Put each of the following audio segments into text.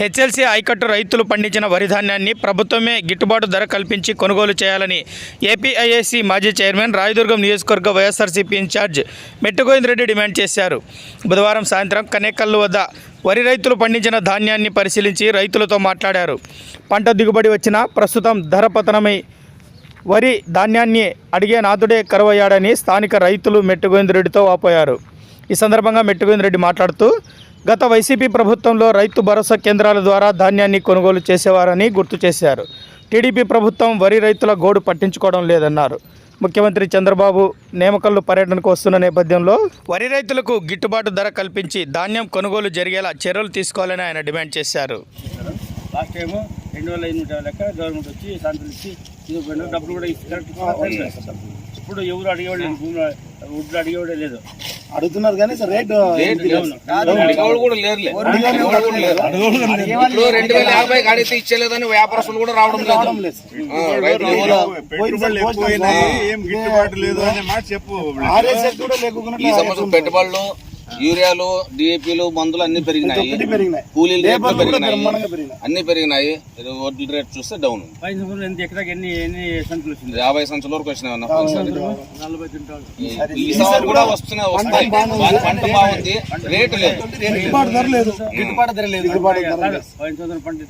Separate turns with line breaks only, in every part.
HLC ఆయకట్టు రైతులు పండించిన వరి ధాన్యాన్ని ప్రభుత్వమే గిట్టుబాటు ధర కల్పించి కొనుగోలు చేయాలని ఏపీఐఏసీ మాజీ చైర్మన్ రాయదుర్గం నియోజకవర్గ వైఎస్ఆర్సీపీ ఇన్ఛార్జ్ మెట్టుగోవిందరెడ్డి డిమాండ్ చేశారు. బుధవారం సాయంత్రం కనేకల్లు వద్ద వరి రైతులు పండించిన ధాన్యాన్ని పరిశీలించి రైతులతో మాట్లాడారు. పంట దిగుబడి వచ్చినా ప్రస్తుతం ధర పతనమై వరి ధాన్యాన్ని అడిగే నాథుడే కరువయ్యాడని స్థానిక రైతులు మెట్టుగోవిందరెడ్డితో వాపోయారు. ఈ సందర్భంగా మెట్టుగోవిందరెడ్డి మాట్లాడుతూ గత వైసీపీ ప్రభుత్వంలో రైతు భరోసా కేంద్రాల ద్వారా ధాన్యాన్ని కొనుగోలు చేసేవారని గుర్తు చేశారు. టీడీపీ ప్రభుత్వం వరి రైతుల గోడు పట్టించుకోవడం లేదన్నారు. ముఖ్యమంత్రి చంద్రబాబు నేమకల్లు పర్యటనకు వస్తున్న నేపథ్యంలో వరి రైతులకు గిట్టుబాటు ధర కల్పించి ధాన్యం కొనుగోలు జరిగేలా చర్యలు తీసుకోవాలని ఆయన డిమాండ్ చేశారు.
లాస్ట్ టైం రెండు వేల ఐదు నూట లెక్క గవర్నమెంట్ వచ్చి శాంతులు ఇచ్చి ఇది పోయినా డబ్బులు కూడా ఇచ్చి కరెక్ట్ ఇస్తున్నారు. ఇప్పుడు ఎవరు అడిగేవాడు లేదు భూములు వడ్లు అడిగేవాడే లేదు.
అడుగుతున్నారు కానీ సార్ రేట్
రెండు వేల యాభై అడిగితే ఇచ్చేలేదని వ్యాపారస్తులు కూడా రావడం లేదు. ఈ సంవత్సరం పెట్టుబడులు యూరియాలు డిఏపీలు మందులు అన్ని పెరిగినాయి. కూలీలు రేట్లు పెరిగినాయి? అన్ని పెరిగినాయి. వడ్ల రేట్ చూస్తే డౌన్ యాభై సంచుల వరకు వచ్చినాయి ఈ- సంవత్సరం కూడా వస్తున్నాయి వస్తాయి. పంట బాగుంది. రేటు లేదు.
గిట్టుబాటు ధర లేదు. గిట్టుబాటు ధర లేదు. గిట్టుబాటు ధర లేదు.
పైన సంవత్సరం పంట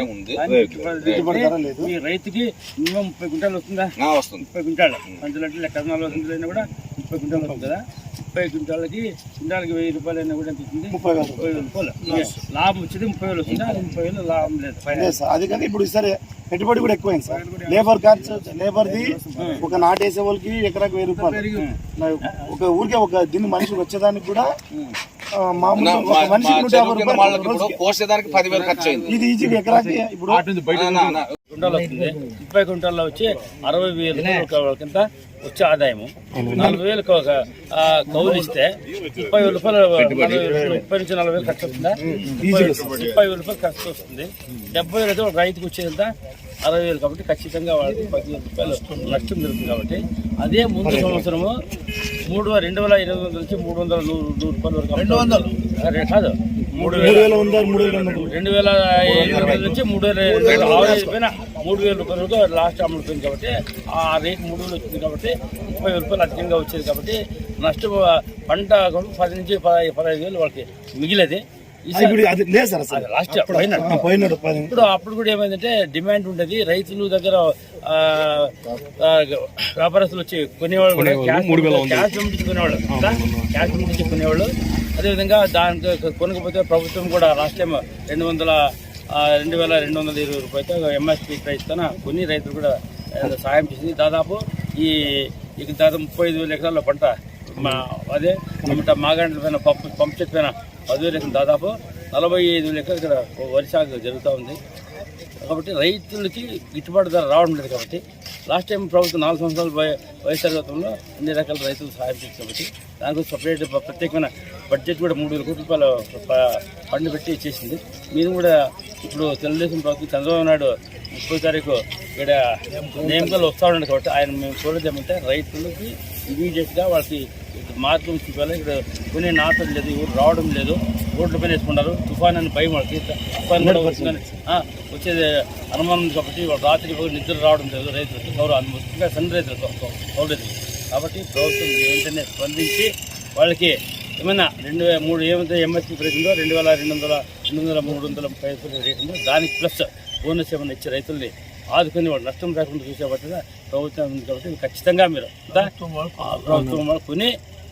ఉంది, రైతుకి మినిమం ముప్పై క్వింటాలు వస్తుందా?
ఆ, వస్తుంది.
ముప్పై క్వింటాలు. సంచులు అంటే లెక్క నలభై సంచులు అయినా కూడా ముప్పై క్వింటాలు వస్తుంది కదా ముప్పై క్వింటాలకి క్వింటాలకి వెయ్యి రూపాయలు అయినా కూడా ఎంత వస్తుంది
ముప్పై వేలు
ముప్పై వేల రూపాయలు లాభం వచ్చేది ముప్పై వేలు వస్తుంది అది ముప్పై వేలు లాభం లేదు
సార్ అది కానీ ఇప్పుడు సరే పెట్టుబడి కూడా ఎక్కువైంది సార్ లేబర్ ఖర్చు లేబర్ది ఒక నాటేసే వాళ్ళకి ఎకరాకి వెయ్యి రూపాయలు ఒక ఊరికే ఒక దీన్ని మనిషికి వచ్చేదానికి కూడా మామూలు
నా-
ఒక
మా- మా
మనిషికి నూట యాభై
చెరువు కింద
రూపాయలు
వాళ్ళకి ఇప్పుడు కోసేదానికి పదివేలు ఖర్చు అయింది
ఇది ఈజీగా ఎకరాకి ఇప్పుడు
వస్తుంది. ముప్పై క్వింటాల్లో వచ్చి అరవై వేలు కింద వచ్చే ఆదాయము. నలభై వేలకు కౌలు ఇస్తే ముప్పై వేల రూపాయలు ముప్పై నుంచి నలభై వేలు ఖర్చు వస్తుందా? ముప్పై వేల రూపాయలు ఖర్చు వస్తుంది. డెబ్బై వేలు అయితే ఒక రైతుకు వచ్చేదంతా అరవై వేలు కాబట్టి ఖచ్చితంగా వాళ్ళకి పదివేల రూపాయలు నష్టం జరుగుతుంది కాబట్టి అదే ముందు సంవత్సరము మూడు రెండు వేల వందల నుంచి మూడు వందల నూరు నూరు రూపాయల వరకు రెండు వందలు. కాదు. మూడు వేల
మూడు వేల రెండు
వేల ఎనిమిది నుంచి మూడు వేల అయిపోయిన మూడు వేల రూపాయల వరకు లాస్ట్ అమ్ముడుతుంది కాబట్టి ఆ రేట్ మూడు వేలు వచ్చింది కాబట్టి ముప్పై వేల రూపాయలు అధికంగా వచ్చేది కాబట్టి నష్టం పంట పది నుంచి పదహై పదహైదు వేలు వాళ్ళకి మిగిలేది.
ఇప్పుడు అది లేదు సార్ అసలు.
అది లాస్ట్ పోయినాడు.
ఆ, పోయినాడు పది
ఇప్పుడు అప్పుడు కూడా ఏమైందంటే డిమాండ్ ఉండేది. రైతుల దగ్గర వ్యాపారస్తులు వచ్చి కొనేవాళ్ళు కూడా క్యాష్ క్యాష్ పంపించి కొనేవాళ్ళు? క్యాష్ పంపించి కొనేవాళ్ళు. అదేవిధంగా దానికి కొనకపోతే ప్రభుత్వం కూడా లాస్ట్ టైం రెండు వందల రెండు వేల రెండు వందల ఇరవై రూపాయలతో ఎంఎస్పీ ప్రైస్ తన కొన్ని రైతులు కూడా సాయం చేసింది. దాదాపు ఈ ఇక దాదాపు ముప్పై ఐదు వేల ఎకరాల పంట మా అదే మాగాండ్ల పైన పంపు పంపు చెట్టు పైన పదివేల ఎకరం దాదాపు నలభై ఐదు ఎకరాలు ఇక్కడ వరి సాగు జరుగుతూ ఉంది. కాబట్టి రైతులకి గిట్టుబాటు ధర రావడం లేదు కాబట్టి లాస్ట్ టైం ప్రభుత్వం నాలుగు సంవత్సరాలు వైఎస్ఆర్ గతంలో అన్ని రకాల రైతులు సహాయం చేసింది కాబట్టి దానికి సపరేట్ ప్రత్యేకమైన బడ్జెట్ కూడా మూడు వేల కోట్ల రూపాయలు ప- ఫండ్ పెట్టి చేసింది. మీరు కూడా ఇప్పుడు తెలుగుదేశం ప్రభుత్వం చంద్రబాబు నాయుడు ముప్పై తారీఖు ఇక్కడ నియమకాలు వస్తూ ఉన్నాడు కాబట్టి ఆయన మేము చూడేది ఏమంటే రైతులకి ఇమీడియట్గా వాళ్ళకి మార్గం చూపాలి ఇక్కడ కొనే నాటం లేదు ఎవరు రావడం లేదు. రోడ్ల పైన వేసుకుంటారు. తుఫాన్ అని భయం వాళ్ళకి. తుఫాన్ కూడా వచ్చేది అనుమానం కాబట్టి వాళ్ళు రాత్రి నిద్ర రావడం లేదు రైతులకు గౌరవ ముఖ్యంగా సన్ రైతులకు. రైతులు కాబట్టి ప్రభుత్వం వెంటనే స్పందించి వాళ్ళకి ఏమైనా రెండు వే- మూడు ఏమైతే ఎంఎస్పీ ప్రైస్ ఉందో రెండు వేల రెండు వందల రెండు వందల మూడు వందల ముప్పై రేట్ ఉందో దానికి ప్లస్ బోనస్ ఏమైనా ఇచ్చే రైతుల్ని ఆదుకొని వాళ్ళు నష్టం రాకుండా చూసే పట్టిన ప్రభుత్వం కాబట్టి ఖచ్చితంగా మీరు ప్రభుత్వం కొని